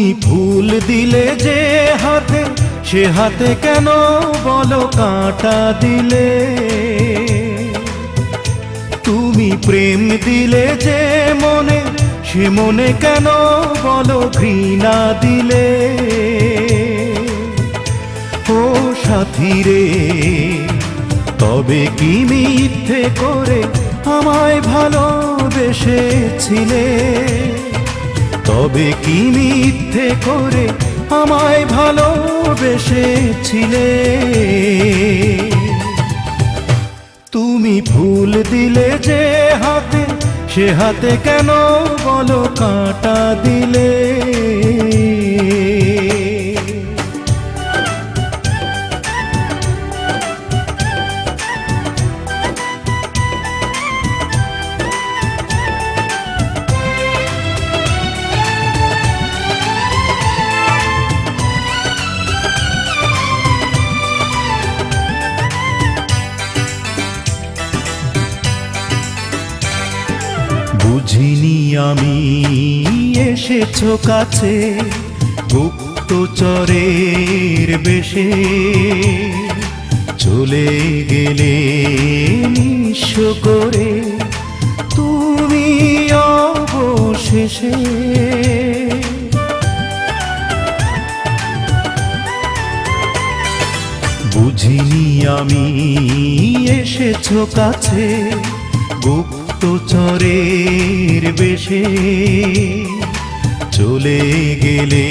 তুমি ফুল দিলে যে হাতে, সে হাতে কেন বলো কাঁটা দিলে? তুমি প্রেম দিলে যে মনে, সে মনে কেন বলো ঘৃণা দিলে? ও সাথী রে তবে কি মিথ্যে করে আমায় ভালোবেসেছিলে? তবে কি মিথ্যে করে আমায় ভালোবেসেছিলে? তুমি ফুল দিলে যে হাতে, সে হাতে কেন বলো কাঁটা দিলে? বুঝিনি আমি, এসেছ কাছে গুপ্তচরের বেশে। চলে গেলে নিঃস্ব করে তুমি অবশেষে। বুঝিনি আমি, এসেছ কাছে গুপ্তচরের বেশে চলে গেলে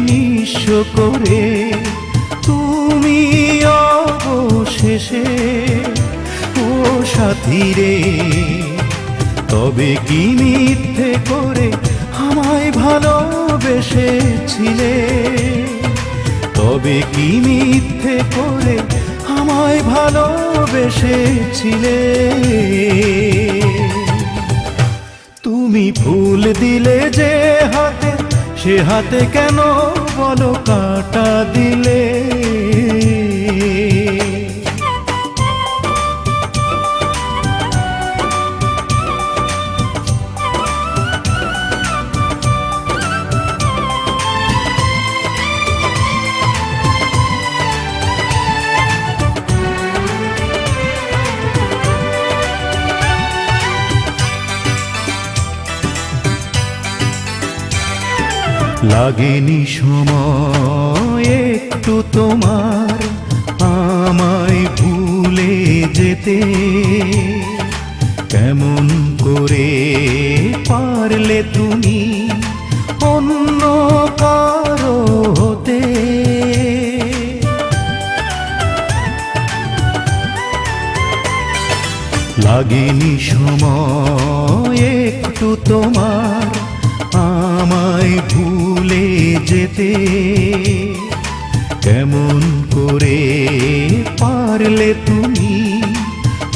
নিঃস্ব করে তুমি অবশেষে ও সাথী রে তবে কি মিথ্যে করে আমায় ভালোবেসেছিলে? তবে কি মিথ্যে করে আমায় ভালোবেসেছিলে। তুমি ফুল দিলে যে হাতে সে হাতে কেন বলো কাটা দিলে? লাগেনি সময় একটু তোমার, আমায় ভুলে যেতে। কেমন করে পারলে তুমি অন্য কারও হতে? লাগেনি সময় একটু তোমার আমায় ভুলে যেতে। কেমন করে পারলে তুমি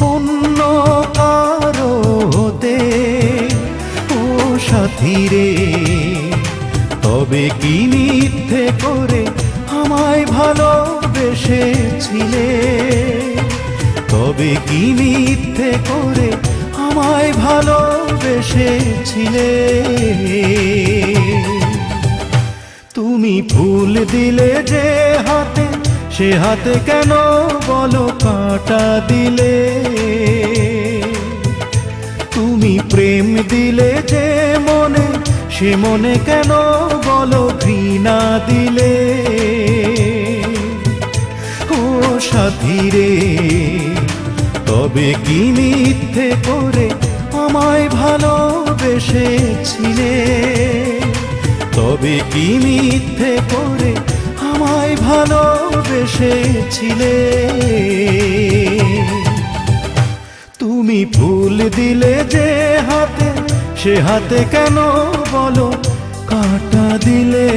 অন্য কারও হতে? ও সাথী রে তবে কি মিথ্যে করে আমায় ভালোবেসেছিলে? তবে কি মিথ্যে করে আমায় ভালোবেসেছিলে। তুমি ফুল দিলে যে হাতে, সে হাতে কেন বলো কাঁটা দিলে? তুমি প্রেম দিলে যে মনে, সে মনে কেন বলো ঘৃণা দিলে? ও সাথী রে তবে কি মিথ্যে করে আমায় ভালোবেসেছিলে? তবে কি মিথ্যে করে আমায় ভালোবেসেছিলে? তুমি ফুল দিলে যে হাতে, সে হাতে কেন বলো, কাটা দিলে?